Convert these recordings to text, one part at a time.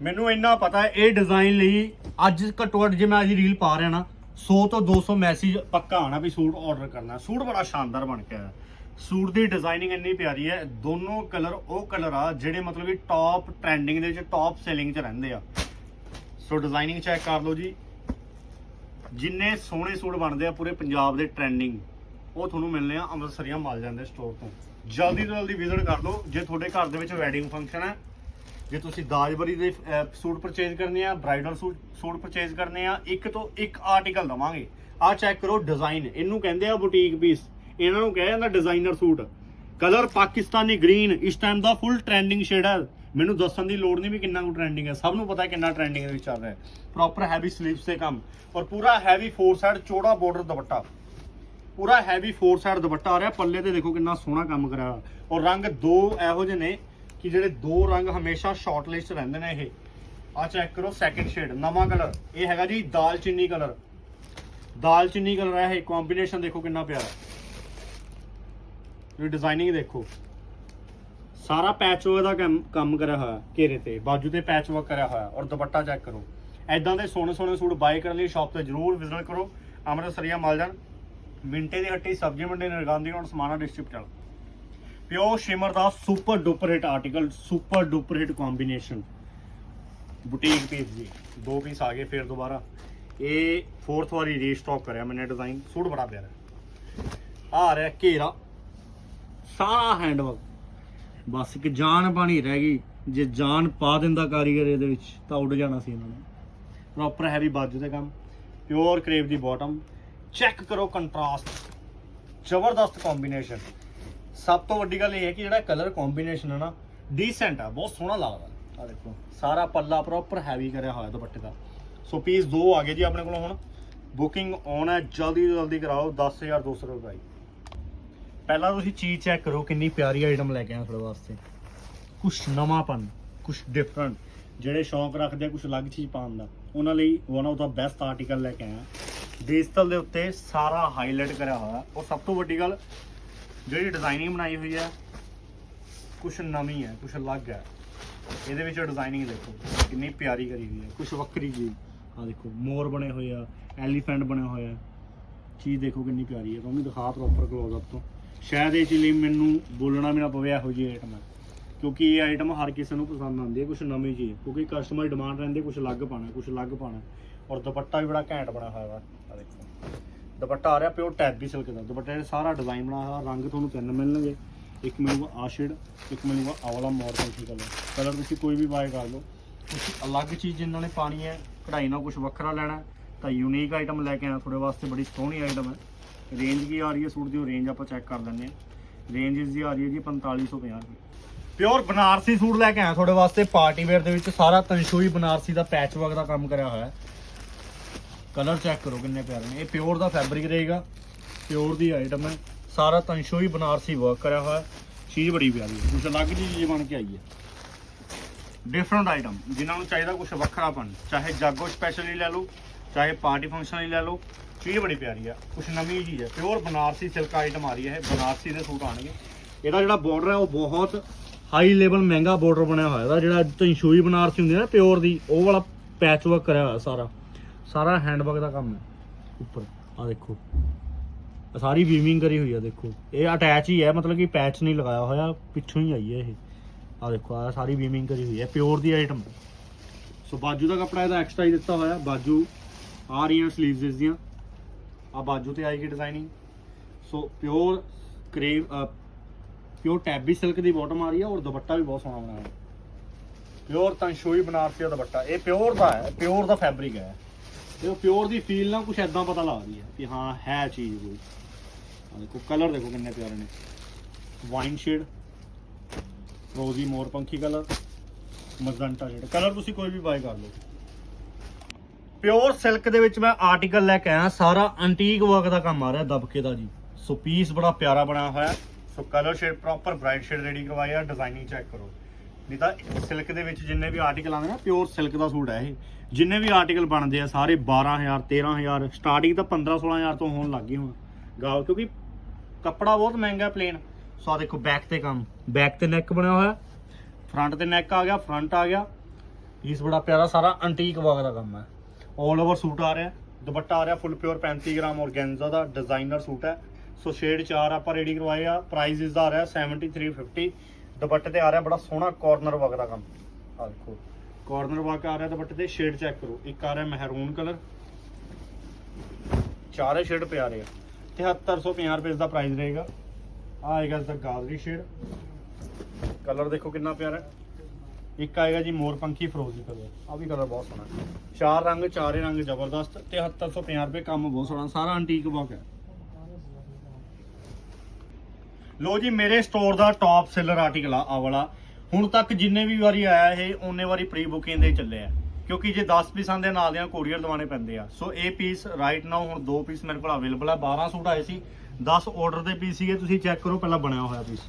ਮੈਨੂੰ ਇੰਨਾ ਪਤਾ ਹੈ, ਇਹ ਡਿਜ਼ਾਈਨ ਲਈ ਅੱਜ ਘੱਟੋ ਘੱਟ ਜੇ ਮੈਂ ਅੱਜ ਰੀਲ ਪਾ ਰਿਹਾ ਨਾ 100 ਤੋਂ 200 ਮੈਸੇਜ ਪੱਕਾ ਆਣਾ ਵੀ ਸੂਟ ਆਰਡਰ ਕਰਨਾ। ਸੂਟ ਬੜਾ ਸ਼ਾਨਦਾਰ ਬਣ ਕੇ ਆਇਆ। ਸੂਟ ਦੀ ਡਿਜ਼ਾਈਨਿੰਗ ਇੰਨੀ ਪਿਆਰੀ ਹੈ, ਦੋਨੋਂ ਕਲਰ ਉਹ ਕਲਰ ਆ ਜਿਹੜੇ ਮਤਲਬ ਕਿ ਟਾਪ ਟ੍ਰੈਂਡਿੰਗ ਦੇ ਵਿੱਚ ਟਾਪ ਸੈਲਿੰਗ 'ਚ ਰਹਿੰਦੇ ਆ। ਸੋ ਡਿਜ਼ਾਈਨਿੰਗ ਚੈੱਕ ਕਰ ਲਓ ਜੀ। ਜਿੰਨੇ ਸੋਹਣੇ ਸੂਟ ਬਣਦੇ ਆ ਪੂਰੇ ਪੰਜਾਬ ਦੇ ਟ੍ਰੈਂਡਿੰਗ ਉਹ ਤੁਹਾਨੂੰ ਮਿਲਨੇ ਆ ਅੰਮ੍ਰਿਤਸਰੀਆਂ ਮਾਲ ਜਾਂਦੇ ਸਟੋਰ ਤੋਂ। ਜਲਦੀ ਤੋਂ ਜਲਦੀ ਵਿਜ਼ਿਟ ਕਰ ਲਓ, ਜੇ ਤੁਹਾਡੇ ਘਰ ਦੇ ਵਿੱਚ ਵੈਡਿੰਗ ਫੰਕਸ਼ਨ ਹੈ ਜੇ ਤੁਸੀਂ ਦਾਜਬਰੀ ਦੇ ਸੂਟ ਪਰਚੇਜ਼ ਕਰਨੇ ਆ ਬ੍ਰਾਈਡਲ ਸੂਟ ਸੂਟ ਪਰਚੇਜ਼ ਕਰਨੇ ਆ, ਇੱਕ ਤੋਂ ਇੱਕ ਆਰਟੀਕਲ ਦਵਾਂਗੇ। ਆਹ ਚੈੱਕ ਕਰੋ ਡਿਜ਼ਾਈਨ ਇਹਨੂੰ ਕਹਿੰਦੇ ਆ ਬੁਟੀਕ ਪੀਸ ਇਹਨਾਂ ਨੂੰ ਕਿਹਾ ਜਾਂਦਾ designer suit. Colour Pakistani green ਇਸ ਟਾਈਮ ਦਾ ਫੁੱਲ ਟ੍ਰੈਂਡਿੰਗ ਸ਼ੇਡ ਹੈ ਮੈਨੂੰ ਦੱਸਣ ਦੀ ਲੋੜ ਨਹੀਂ ਵੀ ਕਿੰਨਾ ਕੁ ਟ੍ਰੈਂਡਿੰਗ ਹੈ ਸਭ ਨੂੰ ਪਤਾ ਹੈ ਕਿੰਨਾ ਟ੍ਰੈਂਡਿੰਗ ਦੇ ਵਿੱਚ ਚੱਲ ਰਿਹਾ ਹੈ। ਪ੍ਰੋਪਰ ਹੈਵੀ ਸਲੀਵਸ ਤੇ ਕੰਮ। ਔਰ ਪੂਰਾ ਹੈਵੀ ਫੋਰ ਸਾਈਡ ਚੌੜਾ ਬਾਰਡਰ ਦੁਪੱਟਾ। ਪੂਰਾ ਹੈਵੀ ਫੋਰ ਸਾਈਡ ਦੁਪੱਟਾ ਆ ਰਿਹਾ। ਪੱਲੇ ਤੇ ਦੇਖੋ ਕਿੰਨਾ ਸੋਹਣਾ ਕੰਮ ਕਰਿਆ ਔਰ ਰੰਗ ਦੋ ਇਹੋ ਜਿਹੇ ਨੇ। ਕਿ ਜਿਹੜੇ ਦੋ ਰੰਗ ਹਮੇਸ਼ਾ ਸ਼ਾਰਟ ਲਿਸਟ ਰਹਿੰਦੇ ਨੇ ਇਹ। ਆ ਚੈੱਕ ਕਰੋ ਸੈਕਿੰਡ ਸ਼ੇਡ ਨਵਾਂ ਕਲਰ ਇਹ ਹੈਗਾ ਜੀ ਦਾਲਚੀਨੀ ਕਲਰ ਦਾਲਚੀਨੀ ਕਲਰ ਹੈ ਇਹ। ਕੰਬੀਨੇਸ਼ਨ ਦੇਖੋ ਕਿੰਨਾ ਪਿਆਰਾ ਇਹ ਡਿਜ਼ਾਈਨਿੰਗ ਦੇਖੋ। ਸਾਰਾ ਪੈਚ ਵਰਕ ਦਾ ਕੰਮ- ਕੰਮ ਕਰਿਆ ਹੋਇਆ, ਘੇਰੇ ਤੇ। ਬਾਜੂ ਤੇ ਪੈਚ ਵਰਕ ਕਰਿਆ ਹੋਇਆ। ਔਰ ਦੁਪੱਟਾ ਚੈੱਕ ਕਰੋ। ਐਦਾਂ ਦੇ ਸੋਹਣੇ ਸੋਹਣੇ ਸੂਟ ਬਾਏ ਕਰਨ ਲਈ ਸ਼ਾਪ ਤੇ ਜਰੂਰ ਵਿਜ਼ਿਟ ਕਰੋ। ਅੰਮ੍ਰਿਤਸਰੀਆ ਮਾਲਜਨ। ਮਿੰਟੇ ਦੀ ਹੱਟੀ, ਸਬਜ਼ੀ ਮੰਡੀ ਨਰਗਾਂਦੀ ਰੋਡ ਸਮਾਣਾ ਡਿਸਟ੍ਰਿਕਟ ਚ ਪਿਓ ਸ਼ਿਮਰ ਦਾ super duper hit article super duper hit combination boutique piece ਜੀ। ਦੋ ਪੀਸ ਆ ਗਏ ਫਿਰ ਦੁਬਾਰਾ। ਇਹ ਫੋਰਥ ਵਾਰੀ ਰੀਸਟਾਕ ਕਰਿਆ ਮੈਨੇ ਡਿਜ਼ਾਈਨ ਸੂਟ ਬੜਾ ਪਿਆਰਾ। ਆ ਰਿਹਾ ਘੇਰਾ। ਸਾਰਾ ਹੈਂਡਵਰਕ ਬਸ ਇੱਕ ਜਾਨ ਪਾਣੀ ਰਹਿ ਗਈ। ਜੇ ਜਾਨ ਪਾ ਦਿੰਦਾ ਕਾਰੀਗਰ ਇਹਦੇ ਵਿੱਚ, ਤਾਂ ਉੱਡ ਜਾਣਾ ਸੀ ਇਹਨਾਂ ਨੇ। ਪ੍ਰੋਪਰ ਹੈਵੀ ਬਾਜੂ ਦੇ ਕੰਮ। ਪਿਓਰ ਕਰੇਵ ਦੀ ਬਾਟਮ ਚੈੱਕ ਕਰੋ ਕੰਟਰਾਸਟ ਜ਼ਬਰਦਸਤ ਕੰਬੀਨੇਸ਼ਨ ਸਭ ਤੋਂ ਵੱਡੀ ਗੱਲ ਇਹ ਹੈ ਕਿ ਜਿਹੜਾ ਕਲਰ ਕੰਬੀਨੇਸ਼ਨ ਹੈ ਨਾ ਡੀਸੈਂਟ ਆ ਬਹੁਤ ਸੋਹਣਾ ਲੱਗਦਾ। ਆ ਦੇਖੋ। ਸਾਰਾ ਪੱਲਾ ਪ੍ਰੋਪਰ ਹੈਵੀ ਕਰਿਆ ਹੋਇਆ ਦੁਪੱਟੇ ਦਾ। ਸੋ ਪੀਸ ਦੋ ਆ ਗਏ ਜੀ ਆਪਣੇ ਕੋਲ ਹੁਣ। ਬੁਕਿੰਗ ਔਨ ਹੈ ਜਲਦੀ ਤੋਂ ਜਲਦੀ ਕਰਾਓ 10200 ਰੁਪਏ ਪਹਿਲਾਂ ਤੁਸੀਂ ਚੀਜ਼ ਚੈੱਕ ਕਰੋ ਕਿੰਨੀ ਪਿਆਰੀ ਆਈਟਮ ਲੈ ਕੇ ਆਇਆ ਤੁਹਾਡੇ ਵਾਸਤੇ। ਕੁਛ ਨਵਾਂਪਨ ਕੁਛ ਡਿਫਰੈਂਟ ਜਿਹੜੇ ਸ਼ੌਂਕ ਰੱਖਦੇ ਆ ਕੁਛ ਅਲੱਗ ਚੀਜ਼ ਪਾਉਣ ਦਾ। ਉਹਨਾਂ ਲਈ ਵਨ ਆਫ ਦਾ ਬੈਸਟ ਆਰਟੀਕਲ ਲੈ ਕੇ ਆਇਆ। ਡਿਜੀਟਲ ਦੇ ਉੱਤੇ ਸਾਰਾ ਹਾਈਲਾਈਟ ਕਰਿਆ ਹੋਇਆ। ਔਰ ਸਭ ਤੋਂ ਵੱਡੀ ਗੱਲ ਜਿਹੜੀ ਡਿਜ਼ਾਈਨਿੰਗ ਬਣਾਈ ਹੋਈ ਹੈ, ਕੁਛ ਨਵੀਂ ਹੈ, ਕੁਛ ਅਲੱਗ ਹੈ। ਇਹਦੇ ਵਿੱਚ ਡਿਜ਼ਾਈਨਿੰਗ ਦੇਖੋ, ਕਿੰਨੀ ਪਿਆਰੀ ਕਰੀ ਹੋਈ ਹੈ, ਕੁਛ ਵੱਖਰੀ ਜੀ ਆ ਦੇਖੋ, ਮੋਰ ਬਣੇ ਹੋਏ ਆ ਐਲੀਫੈਂਟ ਬਣੇ ਹੋਏ ਆ। ਚੀਜ਼ ਦੇਖੋ ਕਿੰਨੀ ਪਿਆਰੀ ਹੈ ਤੁਹਾਨੂੰ ਦਿਖਾ ਪ੍ਰੋਪਰ ਕਲੋਜ਼ ਅਪ ਤੋਂ। ਸ਼ਾਇਦ ਇਹ ਚੀਜ਼ ਲਈ ਮੈਨੂੰ ਬੋਲਣਾ ਵੀ ਨਾ ਪਵੇ ਇਹੋ ਜਿਹੀ ਆਈਟਮ ਹੈ। ਕਿਉਂਕਿ ਇਹ ਆਈਟਮ ਹਰ ਕਿਸੇ ਨੂੰ ਪਸੰਦ ਆਉਂਦੀ ਹੈ ਕੁਝ ਨਵੀਂ ਚੀਜ਼। ਕਿਉਂਕਿ ਕਸਟਮਰ ਡਿਮਾਂਡ ਰਹਿੰਦੇ ਕੁਝ ਅਲੱਗ ਪਾਣਾ ਕੁਝ ਅਲੱਗ ਪਾਣਾ ਔਰ ਦੁਪੱਟਾ ਵੀ ਬੜਾ ਘੈਂਟ ਬਣਿਆ ਹੋਇਆ ਵਾ ਆ ਦੇਖੋ। ਦੁਪੱਟਾ ਆ ਰਿਹਾ ਪਿਓਰ ਟੈਬੀ ਸਿਲਕ ਦਾ। ਦੁਪੱਟੇ ਦਾ ਸਾਰਾ ਡਿਜ਼ਾਈਨ ਬਣਾਇਆ ਹੋਇਆ, ਰੰਗ ਤੁਹਾਨੂੰ ਤਿੰਨ ਮਿਲਣਗੇ। ਇੱਕ ਮਿਲੂਗਾ ਆ ਸ਼ੇਡ ਇੱਕ ਮਿਲੂਗਾ ਆਹ ਵਾਲਾ ਮੋਰ ਪੰਖੀ ਕਲਰ ਕਲਰ ਤੁਸੀਂ ਕੋਈ ਵੀ ਬਾਏ ਕਰ ਲਓ। ਤੁਸੀਂ ਅਲੱਗ ਚੀਜ਼ ਜਿਨ੍ਹਾਂ ਨੇ ਪਾਣੀ ਹੈ, ਕਢਾਈ ਨਾਲ ਕੁਝ ਵੱਖਰਾ ਲੈਣਾ ਤਾਂ ਯੂਨੀਕ ਆਈਟਮ ਲੈ ਕੇ ਆਇਆ ਤੁਹਾਡੇ ਵਾਸਤੇ ਬੜੀ ਸੋਹਣੀ ਆਈਟਮ ਹੈ। ਰੇਂਜ ਕੀ ਆ ਰਹੀ ਹੈ ਸੂਟ ਦੀ ਰੇਂਜ ਆਪਾਂ ਚੈੱਕ ਕਰ ਲੈਂਦੇ ਹਾਂ। ਰੇਂਜ ਇਸ ਦੀ ਆ ਰਹੀ ਹੈ ਜੀ 4550 ਰੁਪਏ ਪਿਓਰ ਬਨਾਰਸੀ ਸੂਟ ਲੈ ਕੇ ਆਇਆ। ਤੁਹਾਡੇ ਵਾਸਤੇ ਪਾਰਟੀ ਵੇਅਰ ਦੇ ਵਿੱਚ ਸਾਰਾ ਤਨਸ਼ੂਈ ਬਨਾਰਸੀ ਦਾ ਪੈਚ ਵਰਕ ਦਾ ਕੰਮ ਕਰਿਆ ਹੋਇਆ ਕਲਰ ਚੈੱਕ ਕਰੋ ਕਿੰਨੇ ਪਿਆਰੇ ਨੇ। ਇਹ ਪਿਓਰ ਦਾ ਫੈਬਰਿਕ ਰਹੇਗਾ, ਪਿਓਰ ਦੀ ਆਈਟਮ ਹੈ। ਸਾਰਾ ਤਨਸ਼ੂਈ ਬਨਾਰਸੀ ਵਰਕ ਕਰਿਆ ਹੋਇਆ ਚੀਜ਼ ਬੜੀ ਪਿਆਰੀ ਹੈ। ਕੁਝ ਅਲੱਗ ਜਿਹੀ ਚੀਜ਼ ਬਣ ਕੇ ਆਈ ਹੈ। ਡਿਫਰੈਂਟ ਆਈਟਮ ਜਿਨ੍ਹਾਂ ਨੂੰ ਚਾਹੀਦਾ ਕੁਝ ਵੱਖਰਾਪਨ, ਚਾਹੇ ਜਾਗੋ ਸਪੈਸ਼ਲੀ ਲੈ ਲਓ, ਚਾਹੇ ਪਾਰਟੀ ਫੰਕਸ਼ਨ ਲਈ ਲੈ ਲਓ, ਚੀਜ਼ ਬੜੀ ਪਿਆਰੀ ਆ ਕੁਝ ਨਵੀਂ ਚੀਜ਼ ਹੈ। ਪਿਓਰ ਬਨਾਰਸੀ ਸਿਲਕ ਆਈਟਮ ਆ ਰਹੀ ਹੈ। ਇਹ ਬਨਾਰਸੀ ਦੇ ਸੂਟ ਆਣਗੇ ਇਹਦਾ ਜਿਹੜਾ ਬਾਰਡਰ ਹੈ, ਉਹ ਬਹੁਤ ਹਾਈ ਲੈਵਲ ਮਹਿੰਗਾ ਬਾਰਡਰ ਬਣਿਆ ਹੋਇਆ ਇਹਦਾ ਜਿਹੜਾ ਤੰਸ਼ੂਈ ਬਨਾਰਸੀ ਹੁੰਦੀ ਹੈ ਨਾ ਪਿਓਰ ਦੀ, ਉਹ ਵਾਲਾ ਪੈਚ ਵਰਕ ਕਰਿਆ ਹੋਇਆ ਸਾਰਾ। ਸਾਰਾ ਹੈਂਡ ਦਾ ਕੰਮ ਹੈ। ਉੱਪਰ ਆ ਦੇਖੋ। ਆਹ ਸਾਰੀ ਵੀਵਿੰਗ ਕਰੀ ਹੋਈ ਆ, ਦੇਖੋ। ਇਹ ਅਟੈਚ ਹੀ ਹੈ, ਮਤਲਬ ਕਿ ਪੈਚ ਨਹੀਂ ਲਗਾਇਆ ਹੋਇਆ, ਪਿੱਛੋਂ ਹੀ ਆਈ ਹੈ ਇਹ। ਆ ਦੇਖੋ ਆ ਸਾਰੀ ਵੀਵਿੰਗ ਕਰੀ ਹੋਈ ਹੈ ਪਿਓਰ ਦੀ ਆਈਟਮ ਸੋ ਬਾਜੂ ਦਾ ਕੱਪੜਾ ਇਹਦਾ ਐਕਸਟਰਾ ਹੀ ਦਿੱਤਾ ਹੋਇਆ, ਬਾਜੂ। ਆ ਰਹੀਆਂ ਸਲੀਵਸ ਇਸ ਦੀਆਂ। ਆ ਬਾਜੂ ਤੇ ਆਏਗੀ designing so pure crepe pure tabby silk ਦੀ ਬਾਟਮ ਆ ਰਹੀ ਹੈ ਔਰ ਦੁਪੱਟਾ ਵੀ ਬਹੁਤ ਸੋਹਣਾ ਬਣਾਇਆ। ਪਿਓਰ ਤਨਸ਼ੋਈ ਬਨਾਰਸੀ ਦਾ ਦੁਪੱਟਾ। ਇਹ ਪਿਓਰ ਦਾ ਹੈ ਪਿਓਰ ਦਾ ਫੈਬਰਿਕ ਹੈ। ਇਹ ਪਿਓਰ ਦੀ ਫੀਲ ਨਾਲ ਕੁਝ ਐਦਾਂ ਪਤਾ ਲੱਗਦੀ ਹੈ ਕਿ ਹਾਂ, ਹੈ ਚੀਜ਼ ਕੋਈ। ਆ ਦੇਖੋ ਕਲਰ ਦੇਖੋ ਕਿੰਨੇ ਪਿਆਰੇ ਨੇ। ਵਾਈਨ ਸ਼ੇਡ ਰੋਜ਼ੀ ਮੋਰ ਪੰਖੀ ਕਲਰ ਮਜ਼ੰਟਾ ਸ਼ੇਡ ਕਲਰ ਤੁਸੀਂ ਕੋਈ ਵੀ ਬਾਏ ਕਰ ਲਓ। ਪਿਓਰ ਸਿਲਕ ਦੇ ਵਿੱਚ ਮੈਂ ਆਰਟੀਕਲ ਲੈ ਕੇ ਆਇਆ, ਸਾਰਾ ਐਂਟੀਕ ਵਰਕ ਦਾ ਕੰਮ ਆ ਰਿਹਾ ਦਬਕੇ ਦਾ ਜੀ। ਸੋ ਪੀਸ ਬੜਾ ਪਿਆਰਾ ਬਣਿਆ ਹੋਇਆ। So colour shade proper bright shade ready ਕਰਵਾਇਆ ਡਿਜ਼ਾਈਨਿੰਗ ਚੈੱਕ ਕਰੋ। ਨਹੀਂ ਤਾਂ ਸਿਲਕ ਦੇ ਵਿੱਚ ਜਿੰਨੇ ਵੀ ਆਰਟੀਕਲ ਆਉਂਦੇ ਨਾ ਪਿਓਰ ਸਿਲਕ ਦਾ ਸੂਟ ਹੈ ਇਹ। ਜਿੰਨੇ ਵੀ ਆਰਟੀਕਲ ਬਣਦੇ ਆ, ਸਾਰੇ 12000 13000 ਸਟਾਰਟਿੰਗ ਤਾਂ 15 16000 ਤੋਂ ਹੋਣ ਲੱਗ ਗਈ ਹੁਣ। ਗਾਲ ਕਿਉਂਕਿ ਕੱਪੜਾ ਬਹੁਤ ਮਹਿੰਗਾ ਪਲੇਨ ਸੋ ਦੇਖੋ ਬੈਕ ਤੇ ਕੰਮ। ਬੈਕ ਤੇ ਨੈਕ ਬਣਿਆ ਹੋਇਆ। ਫਰੰਟ ਤੇ ਨੈਕ ਆ ਗਿਆ ਫਰੰਟ ਆ ਗਿਆ। ਪੀਸ ਬੜਾ ਪਿਆਰਾ ਸਾਰਾ ਐਂਟੀਕ ਵਰਕ ਦਾ ਕੰਮ ਹੈ। 올 ਓਵਰ ਸੂਟ ਆ ਰਿਹਾ ਦੁਪੱਟਾ ਆ ਰਿਹਾ ਫੁੱਲ ਪਿਓਰ 35 ਗ੍ਰਾਮ ਔਰਗੈਂਜ਼ਾ ਦਾ ਡਿਜ਼ਾਈਨਰ ਸੂਟ ਹੈ। ਸੋ ਸ਼ੇਡ 4 ਆਪਾਂ ਰੈਡੀ ਕਰਵਾਏ ਆ। ਪ੍ਰਾਈਸ ਇਸ ਦਾ ਆ ਰਿਹਾ 7350 ਦੁਪੱਟੇ ਤੇ ਆ ਰਿਹਾ ਬੜਾ ਸੋਹਣਾ ਕਾਰਨਰ ਵਰਕ ਦਾ ਕੰਮ। ਆ ਦੇਖੋ। ਕਾਰਨਰ ਵਰਕ ਆ ਰਿਹਾ ਦੁਪੱਟੇ ਤੇ ਸ਼ੇਡ ਚੈੱਕ ਕਰੋ। ਇੱਕ ਆ ਰਿਹਾ ਮਹਿਰੂਨ ਕਲਰ ਚਾਰੇ ਸ਼ੇਡ ਪਿਆਰੇ ਆ। 7350 ਰੁਪਏ ਦਾ ਪ੍ਰਾਈਸ ਰਹੇਗਾ। ਆ ਆਏਗਾ ਇਸ ਦਾ ਗਾਜ਼ਰੀ ਸ਼ੇਡ ਕਲਰ ਦੇਖੋ ਕਿੰਨਾ ਪਿਆਰਾ ਇੱਕ ਆਏਗਾ ਜੀ ਮੋਰ ਪੰਖੀ ਫਰੋਜ਼ੀ ਕਲਰ ਆ ਵੀ ਕਲਰ ਬਹੁਤ ਸੋਹਣਾ। ਚਾਰ ਰੰਗ ਚਾਰੇ ਰੰਗ ਜ਼ਬਰਦਸਤ। 7350 ਰੁਪਏ ਕੰਮ ਬਹੁਤ ਸੋਹਣਾ। ਸਾਰਾ ਐਂਟੀਕ ਵਰਕ ਹੈ। ਲੋ ਜੀ, ਮੇਰੇ ਸਟੋਰ ਦਾ ਟੌਪ ਸੇਲਰ ਆਰਟੀਕਲ ਆ ਵਾਲਾ। ਹੁਣ ਤੱਕ ਜਿੰਨੇ ਵੀ ਵਾਰੀ ਆਇਆ ਇਹ ਉਹਨੇ ਵਾਰੀ ਪ੍ਰੀ ਬੁਕਿੰਗ ਦੇ ਚੱਲੇ ਆ। ਕਿਉਂਕਿ ਜੇ 10 ਪੀਸਾਂ ਦੇ ਨਾਲ ਦੀਆਂ ਕੋਰੀਅਰ ਦਵਾਣੇ ਪੈਂਦੇ ਆ। ਸੋ ਇਹ ਪੀਸ ਰਾਈਟ ਨਾਓ ਹੁਣ ਦੋ ਪੀਸ ਮੇਰੇ ਕੋਲ ਅਵੇਲੇਬਲ ਆ। 12 ਸੂਟ ਆਏ ਸੀ। 10 ਆਰਡਰ ਦੇ ਪੀਸ ਸੀਗੇ, ਤੁਸੀਂ ਚੈੱਕ ਕਰੋ, ਪਹਿਲਾਂ ਬਣਿਆ ਹੋਇਆ ਪੀਸ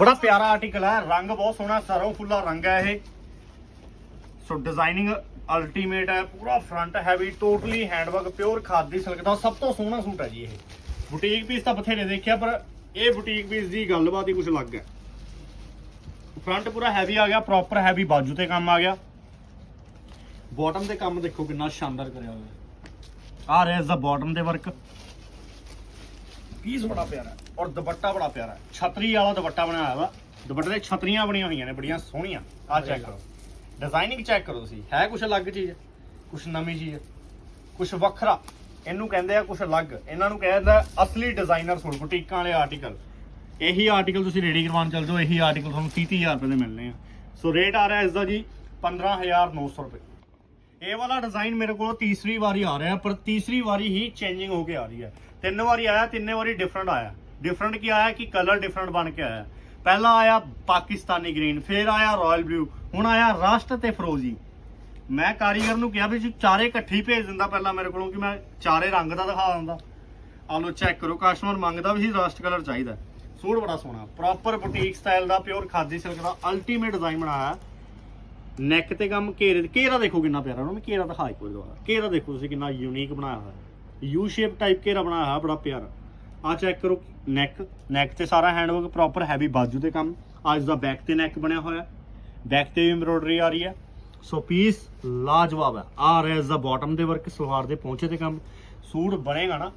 ਬੜਾ ਪਿਆਰਾ ਆਰਟੀਕਲ ਹੈ, ਰੰਗ ਬਹੁਤ ਸੋਹਣਾ, ਸਰੋਂ ਫੁੱਲਾ ਰੰਗ ਹੈ ਇਹ। ਸੋ ਡਿਜ਼ਾਈਨਿੰਗ ਅਲਟੀਮੇਟ ਹੈ, ਪੂਰਾ front heavy totally handwork pure khadi silk ਦਾ ਸਭ ਤੋਂ ਸੋਹਣਾ ਸੂਟ ਹੈ ਜੀ ਇਹ। ਬੁਟੀਕ ਪੀਸ ਤਾਂ ਬਥੇਰੇ ਦੇਖਿਆ, ਪਰ ਇਹ ਬੁਟੀਕ ਪੀਸ ਦੀ ਗੱਲਬਾਤ ਹੀ ਕੁਝ ਅਲੱਗ ਹੈ। ਫਰੰਟ ਪੂਰਾ ਹੈਵੀ ਆ ਗਿਆ ਪ੍ਰੋਪਰ ਹੈਵੀ ਬਾਜੂ ਤੇ ਕੰਮ ਆ ਗਿਆ। ਬਾਟਮ ਤੇ ਕੰਮ ਦੇਖੋ ਕਿੰਨਾ ਸ਼ਾਨਦਾਰ ਕਰਿਆ ਹੋਇਆ। ਆ ਰਿਹਾ ਇਸ ਦਾ ਬਾਟਮ ਤੇ ਵਰਕ ਪੀਸ ਬੜਾ ਪਿਆਰਾ ਹੈ ਔਰ ਦੁਪੱਟਾ ਬੜਾ ਪਿਆਰਾ ਹੈ। ਛਤਰੀ ਵਾਲਾ ਦੁਪੱਟਾ ਬਣਾਇਆ ਹੋਇਆ ਵਾ। ਦੁਪੱਟੇ ਤੇ ਛਤਰੀਆਂ ਬਣੀਆਂ ਹੋਈਆਂ ਨੇ ਬੜੀਆਂ ਸੋਹਣੀਆਂ। ਆ ਚੈੱਕ ਕਰੋ। ਡਿਜ਼ਾਈਨਿੰਗ ਚੈੱਕ ਕਰੋ ਤੁਸੀਂ। ਹੈ ਕੁਝ ਅਲੱਗ ਚੀਜ਼? ਕੁਝ ਨਵੀਂ ਚੀਜ਼? ਕੁਝ ਵੱਖਰਾ? ਇਹਨੂੰ ਕਹਿੰਦੇ ਆ ਕੁਝ ਅਲੱਗ। ਇਹਨਾਂ ਨੂੰ ਕਹਿੰਦਾ ਅਸਲੀ ਡਿਜ਼ਾਈਨਰ ਸੂਟ ਬੁਟੀਕਾਂ ਵਾਲੇ ਆਰਟੀਕਲ ਇਹੀ ਆਰਟੀਕਲ ਤੁਸੀਂ ਰੈਡੀ ਕਰਵਾਉਣ ਚੱਲ ਜਾਓ ਇਹੀ ਆਰਟੀਕਲ ਤੁਹਾਨੂੰ 30 30000 ਰੁਪਏ ਦੇ ਮਿਲਣੇ ਆ। ਸੋ ਰੇਟ ਆ ਰਿਹਾ ਇਸ ਦਾ ਜੀ 15900 ਰੁਪਏ। ਇਹ ਵਾਲਾ ਡਿਜ਼ਾਈਨ ਮੇਰੇ ਕੋਲ ਤੀਸਰੀ ਵਾਰੀ ਆ ਰਿਹਾ ਪਰ ਤੀਸਰੀ ਵਾਰੀ ਹੀ ਚੇਂਜਿੰਗ ਹੋ ਕੇ ਆ ਰਹੀ ਹੈ। ਤਿੰਨ ਵਾਰੀ ਆਇਆ, ਤਿੰਨੇ ਵਾਰੀ ਡਿਫਰੈਂਟ ਆਇਆ। ਡਿਫਰੈਂਟ ਕੀ ਆਇਆ ਕਿ ਕਲਰ ਡਿਫਰੈਂਟ ਬਣ ਕੇ ਆਇਆ। ਪਹਿਲਾਂ ਆਇਆ ਪਾਕਿਸਤਾਨੀ ਗ੍ਰੀਨ ਫਿਰ ਆਇਆ ਰਾਇਲ ਬਲੂ ਹੁਣ ਆਇਆ ਰਸਟ ਤੇ ਫਰੋਜ਼ੀ। ਮੈਂ ਕਾਰੀਗਰ ਨੂੰ ਕਿਹਾ ਵੀ ਜੀ ਚਾਰੇ ਇਕੱਠੇ ਹੀ ਭੇਜ ਦਿੰਦਾ ਪਹਿਲਾਂ ਮੇਰੇ ਕੋਲੋਂ ਕਿ ਮੈਂ ਚਾਰੇ ਰੰਗ ਦਾ ਦਿਖਾ ਦਿੰਦਾ। ਆ ਲੋ ਚੈੱਕ ਕਰੋ ਕਸਟਮਰ ਮੰਗਦਾ ਵੀ ਸੀ ਰਸਟ ਕਲਰ ਚਾਹੀਦਾ। ਸੂਟ ਬੜਾ ਸੋਹਣਾ ਪ੍ਰੋਪਰ ਬੁਟੀਕ ਸਟਾਈਲ ਦਾ ਪਿਓਰ ਖਾਦੀ ਸਿਲਕ ਦਾ ਅਲਟੀਮੇਟ ਡਿਜ਼ਾਈਨ ਬਣਾਇਆ। ਨੈਕ ਤੇ ਕੰਮ ਘੇਰੇ, ਘੇਰਾ ਦੇਖੋ ਕਿੰਨਾ ਪਿਆਰਾ, ਉਹਨੂੰ ਘੇਰਾ ਦਿਖਾ ਇੱਕ ਵਾਰ ਦੁਬਾਰਾ। ਘੇਰਾ ਦੇਖੋ ਤੁਸੀਂ ਕਿੰਨਾ ਯੂਨੀਕ ਬਣਾਇਆ ਹੋਇਆ। ਯੂ ਸ਼ੇਪ ਟਾਈਪ ਘੇਰਾ ਬਣਾਇਆ ਹੋਇਆ ਬੜਾ ਪਿਆਰਾ। ਆ ਚੈੱਕ ਕਰੋ ਨੈਕ ਨੈਕ ਤੇ ਸਾਰਾ ਹੈਂਡਵਰਕ ਪ੍ਰੋਪਰ ਹੈਵੀ ਬਾਜੂ ਤੇ ਕੰਮ। ਅੱਜ ਦਾ ਬੈਕ ਤੇ ਨੈਕ ਬਣਿਆ ਹੋਇਆ। ਬੈਕ ਤੇ ਵੀ ਐਮਬ੍ਰੋਇਡਰੀ ਆ ਰਹੀ ਹੈ। ਸੋ ਪੀਸ ਲਾਜਵਾਬ ਹੈ। ਆ ਰਿਹਾ ਇਸ ਦਾ ਬਾਟਮ ਦੇ ਵਰਕ ਸਲਵਾਰ ਦੇ ਪਹੁੰਚੇ ਤੇ ਕੰਮ। ਸੂਟ ਬਣੇਗਾ ਨਾ,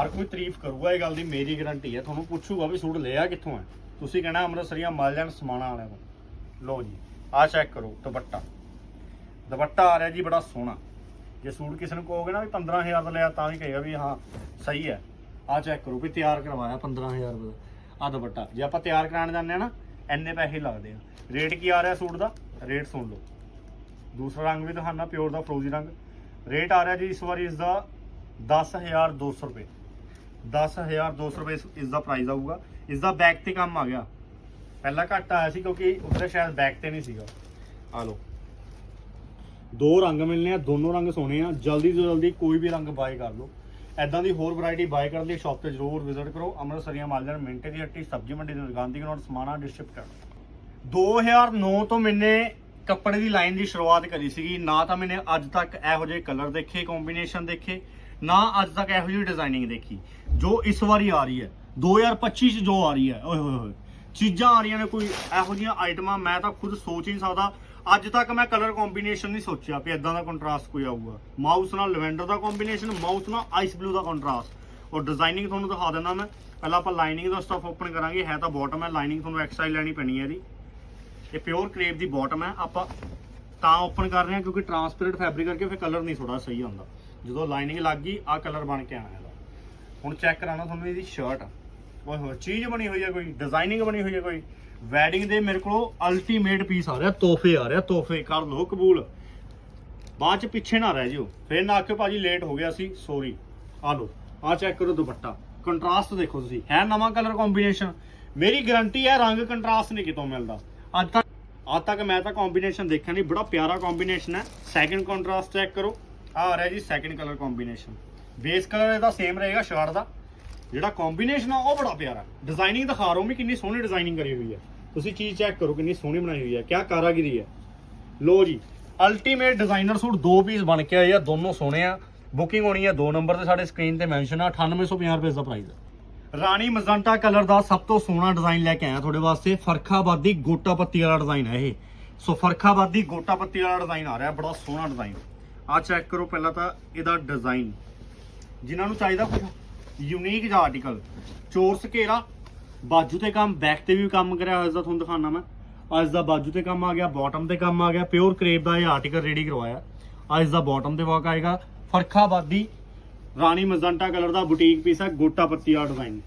ਹਰ ਕੋਈ ਤਾਰੀਫ ਕਰੂਗਾ ਇਹ ਗੱਲ ਦੀ, ਮੇਰੀ ਗਾਰੰਟੀ ਹੈ। ਤੁਹਾਨੂੰ ਪੁੱਛੂਗਾ ਵੀ ਸੂਟ ਲਿਆ ਕਿੱਥੋਂ ਹੈ। ਤੁਸੀਂ ਕਹਿਣਾ ਅੰਮ੍ਰਿਤਸਰੀਆਂ ਮਲ ਜਾਣ ਸਮਾਣਾ ਵਾਲਿਆਂ ਕੋਲ। ਲਓ ਜੀ, ਆਹ ਚੈੱਕ ਕਰੋ, ਦੁਪੱਟਾ। ਦੁਪੱਟਾ ਆ ਰਿਹਾ ਜੀ, ਬੜਾ ਸੋਹਣਾ। ਜੇ ਸੂਟ ਕਿਸੇ ਨੂੰ ਕਹੋਗੇ ਨਾ ਵੀ 15000 ਦਾ ਲਿਆ ਤਾਂ ਵੀ ਕਹੇਗਾ ਵੀ ਹਾਂ, ਸਹੀ ਹੈ। ਆਹ ਚੈੱਕ ਕਰੋ ਵੀ ਤਿਆਰ ਕਰਵਾਇਆ 15000 ਰੁਪਏ ਦਾ। ਆਹ ਦੁਪੱਟਾ, ਜੇ ਆਪਾਂ ਤਿਆਰ ਕਰਾਉਣ ਜਾਂਦੇ ਆ ਨਾ, ਇੰਨੇ ਪੈਸੇ ਲੱਗਦੇ ਆ। ਰੇਟ ਕੀ ਆ ਰਿਹਾ ਸੂਟ ਦਾ? ਰੇਟ ਸੁਣ ਲਓ। ਦੂਸਰਾ ਰੰਗ ਵੀ ਦਿਖਾਣਾ ਪਿਓਰ ਦਾ ਫਰੋਜ਼ੀ ਰੰਗ। ਰੇਟ ਆ ਰਿਹਾ ਜੀ ਇਸ ਵਾਰੀ ਇਸ ਦਾ 10200 ਰੁਪਏ। 10200 ਰੁਪਏ ਇਸ- ਇਸ ਦਾ ਪ੍ਰਾਈਸ ਆਊਗਾ। ਇਸ ਦਾ ਬੈਕ ਤੇ ਕੰਮ ਆ ਗਿਆ। ਪਹਿਲਾਂ ਘੱਟ ਆਇਆ ਸੀ ਕਿਉਂਕਿ ਉੱਧਰ ਸ਼ਾਇਦ ਬੈਕ ਤੇ ਨਹੀਂ ਸੀਗਾ। ਆ ਲਓ। ਦੋ ਰੰਗ ਮਿਲਨੇ ਆ, ਦੋਨੋਂ ਰੰਗ ਸੋਹਣੇ ਆ। ਜਲਦੀ ਤੋਂ ਜਲਦੀ ਕੋਈ ਵੀ ਰੰਗ ਬਾਏ ਕਰ ਲਓ। ਐਦਾਂ ਦੀ ਹੋਰ ਵੈਰਾਈਟੀ ਬਾਏ ਕਰਨ ਲਈ ਸ਼ਾਪ ਤੇ ਜ਼ਰੂਰ ਵਿਜ਼ਿਟ ਕਰੋ। ਅੰਮ੍ਰਿਤਸਰੀਆ, ਮਾਲਜਨ, ਮਿੰਟੇ ਦੀ ਹੱਟੀ, ਸਬਜ਼ੀ ਮੰਡੀ ਦੇ ਗਾਂਧੀ ਗਰਾਊਂਡ ਸਮਾਣਾ ਡਿਸਟ੍ਰਿਕਟ 2009 ਤੋਂ ਮੈਨੇ ਕੱਪੜੇ ਦੀ ਲਾਈਨ ਦੀ ਸ਼ੁਰੂਆਤ ਕਰੀ ਸੀਗੀ। ਨਾ ਤਾਂ ਮੈਨੇ ਅੱਜ ਤੱਕ ਇਹੋ ਜਿਹੇ ਕਲਰ ਦੇਖੇ ਕੰਬੀਨੇਸ਼ਨ ਦੇਖੇ, ਨਾ ਅੱਜ ਤੱਕ ਇਹੋ ਜਿਹੀ ਡਿਜ਼ਾਈਨਿੰਗ ਦੇਖੀ। ਜੋ ਇਸ ਵਾਰੀ ਆ ਰਹੀ ਹੈ 2025 ਚ ਜੋ ਆ ਰਹੀ ਹੈ, ਓਏ ਹੋਏ ਹੋਏ, ਚੀਜ਼ਾਂ ਆ ਰਹੀਆਂ ਨੇ, ਕੋਈ ਇਹੋ ਜਿਹੀਆਂ ਆਈਟਮਾਂ ਮੈਂ ਤਾਂ ਖੁਦ ਸੋਚ ਹੀ ਨਹੀਂ ਸਕਦਾ ਅੱਜ ਤੱਕ ਮੈਂ ਕਲਰ ਕੰਬੀਨੇਸ਼ਨ ਨਹੀਂ ਸੋਚਿਆ ਵੀ ਇਦਾਂ ਦਾ ਕੰਟਰਾਸਟ ਕੋਈ ਆਊਗਾ। ਮਾਊਸ ਨਾਲ ਲਵੈਂਡਰ ਦਾ ਕੰਬੀਨੇਸ਼ਨ ਮਾਊਸ ਨਾਲ ਆਈਸ ਬਲੂ ਦਾ ਕੰਟਰਾਸਟ ਔਰ ਡਿਜ਼ਾਈਨਿੰਗ ਤੁਹਾਨੂੰ ਦਿਖਾ ਦਿੰਦਾ ਮੈਂ। ਪਹਿਲਾਂ ਆਪਾਂ ਲਾਈਨਿੰਗ ਦਾ ਸਟਫ ਓਪਨ ਕਰਾਂਗੇ। ਹੈ ਤਾਂ ਬਾਟਮ ਹੈ। ਲਾਈਨਿੰਗ ਤੁਹਾਨੂੰ ਐਕਸਟਰਾ ਲੈਣੀ ਪੈਣੀ ਹੈ ਇਹਦੀ। ਇਹ ਪਿਓਰ ਕਰੇਪ ਦੀ ਬਾਟਮ ਹੈ। ਆਪਾਂ ਤਾਂ ਓਪਨ ਕਰ ਰਹੇ ਹਾਂ ਕਿਉਂਕਿ ਟਰਾਂਸਪੇਰੈਂਟ ਫੈਬਰਿਕ ਕਰਕੇ ਫਿਰ ਕਲਰ ਨਹੀਂ ਥੋੜਾ ਸਹੀ ਹੁੰਦਾ ਜਦੋਂ ਲਾਈਨਿੰਗ ਲੱਗ ਗਈ ਆ ਕਲਰ ਬਣ ਕੇ ਆਣਾ ਇਹਦਾ। ਹੁਣ ਚੈੱਕ ਕਰਾਉਣਾ ਤੁਹਾਨੂੰ ਇਹਦੀ ਸ਼ਰਟ ਓਏ ਚੀਜ਼ ਬਣੀ ਹੋਈ ਹੈ ਕੋਈ ਡਿਜ਼ਾਈਨਿੰਗ ਬਣੀ ਹੋਈ ਹੈ ਕੋਈ? ਵੈਡਿੰਗ ਦੇ ਮੇਰੇ ਕੋਲ ਅਲਟੀਮੇਟ ਪੀਸ ਆ ਰਿਹਾ, ਤੋਹਫੇ ਆ ਰਿਹਾ, ਤੋਹਫੇ, ਕਰ ਲਓ ਕਬੂਲ। ਬਾਅਦ ਚ ਪਿੱਛੇ ਨਾ ਰਹਿ ਜਿਓ। ਫੇਰ ਨਾ ਆਖਿਓ ਭਾਜੀ ਲੇਟ ਹੋ ਗਿਆ ਸੀ ਸੌਰੀ ਆ ਲਓ, ਆ ਚੈੱਕ ਕਰੋ ਦੁਪੱਟਾ। ਕੰਟਰਾਸਟ ਦੇਖੋ ਤੁਸੀਂ, ਹੈ ਨਵਾਂ ਕਲਰ ਕੰਬੀਨੇਸ਼ਨ ਮੇਰੀ ਗਾਰੰਟੀ ਹੈ ਰੰਗ ਕੰਟਰਾਸਟ ਨਹੀਂ ਕਿਤੋਂ ਮਿਲਦਾ। ਅੱਜ ਤੱਕ ਅੱਜ ਤੱਕ ਮੈਂ ਤਾਂ ਕੰਬੀਨੇਸ਼ਨ ਦੇਖਿਆ ਨਹੀਂ, ਬੜਾ ਪਿਆਰਾ ਕੰਬੀਨੇਸ਼ਨ ਹੈ। ਸੈਕਿੰਡ ਕੰਟਰਾਸਟ ਚੈੱਕ ਕਰੋ। ਆ ਆ ਰਿਹਾ ਜੀ second colour combination base colour ਇਹਦਾ ਸੇਮ ਰਹੇਗਾ ਸ਼ਰਟ ਦਾ। ਜਿਹੜਾ ਕੰਬੀਨੇਸ਼ਨ ਆ, ਉਹ ਬੜਾ ਪਿਆਰਾ। ਡਿਜ਼ਾਈਨਿੰਗ ਦਿਖਾ ਰਹਾ ਮੈਂ ਕਿੰਨੀ ਸੋਹਣੀ ਡਿਜ਼ਾਈਨਿੰਗ ਕਰੀ ਹੋਈ ਹੈ। ਤੁਸੀਂ ਚੀਜ਼ ਚੈੱਕ ਕਰੋ ਕਿੰਨੀ ਸੋਹਣੀ ਬਣਾਈ ਹੋਈ ਹੈ, ਕਿਆ ਕਾਰਾਗਰੀ ਹੈ। ਲੋ ਜੀ ਅਲਟੀਮੇਟ ਡਿਜ਼ਾਈਨਰ ਸੂਟ ਦੋ ਪੀਸ ਬਣ ਕੇ ਆਏ ਆ, ਦੋਨੋਂ ਸੋਹਣੇ ਆ। ਬੁਕਿੰਗ ਹੋਣੀ ਹੈ ਦੋ ਨੰਬਰ ਤੇ, ਸਾਡੇ ਸਕਰੀਨ ਤੇ ਮੈਂਸ਼ਨ ਆ 9850 ਰੁਪਏ ਦਾ ਪ੍ਰਾਈਸ ਹੈ। ਰਾਣੀ ਮਜ਼ੰਟਾ ਕਲਰ ਦਾ ਸਭ ਤੋਂ ਸੋਹਣਾ ਡਿਜ਼ਾਈਨ ਲੈ ਕੇ ਆਇਆ ਤੁਹਾਡੇ ਵਾਸਤੇ, ਫਰਖਾਬਾਦੀ ਗੋਟਾ ਪੱਤੀ ਵਾਲਾ ਡਿਜ਼ਾਈਨ ਹੈ ਇਹ। ਸੋ ਫਰਖਾਬਾਦੀ ਗੋਟਾ ਪੱਤੀ ਵਾਲਾ ਡਿਜ਼ਾਈਨ ਆ ਰਿਹਾ, ਬੜਾ ਸੋਹਣਾ ਡਿਜ਼ਾਈਨ ਆ ਚੈੱਕ ਕਰੋ ਪਹਿਲਾਂ ਤਾਂ ਇਹਦਾ ਡਿਜ਼ਾਈਨ ਜਿਨ੍ਹਾਂ ਨੂੰ ਚਾਹੀਦਾ ਕੁਝ ਯੂਨੀਕ ਜਿਹਾ ਆਰਟੀਕਲ ਚੋਰਸ ਘੇਰਾ ਬਾਜੂ ਤੇ ਕੰਮ ਬੈਕ ਤੇ ਵੀ ਕੰਮ ਕਰਿਆ ਹੋਇਆ ਇਸ ਦਾ ਤੁਹਾਨੂੰ ਦਿਖਾਣਾ ਮੈਂ। ਅੱਜ ਦਾ ਬਾਜੂ ਤੇ ਕੰਮ ਆ ਗਿਆ ਬਾਟਮ ਤੇ ਕੰਮ ਆ ਗਿਆ ਪਿਓਰ ਕਰੇਪ ਦਾ ਇਹ ਆਰਟੀਕਲ ਰੈਡੀ ਕਰਵਾਇਆ। ਅੱਜ ਦਾ ਬਾਟਮ ਤੇ ਵਰਕ ਆਏਗਾ, ਫਰਖਾਬਾਦੀ, ਰਾਣੀ ਮਜ਼ੰਟਾ ਕਲਰ ਦਾ ਬੁਟੀਕ ਪੀਸ ਹੈ, ਗੋਟਾ ਪੱਤੀ ਵਾਲਾ ਡਿਜ਼ਾਈਨ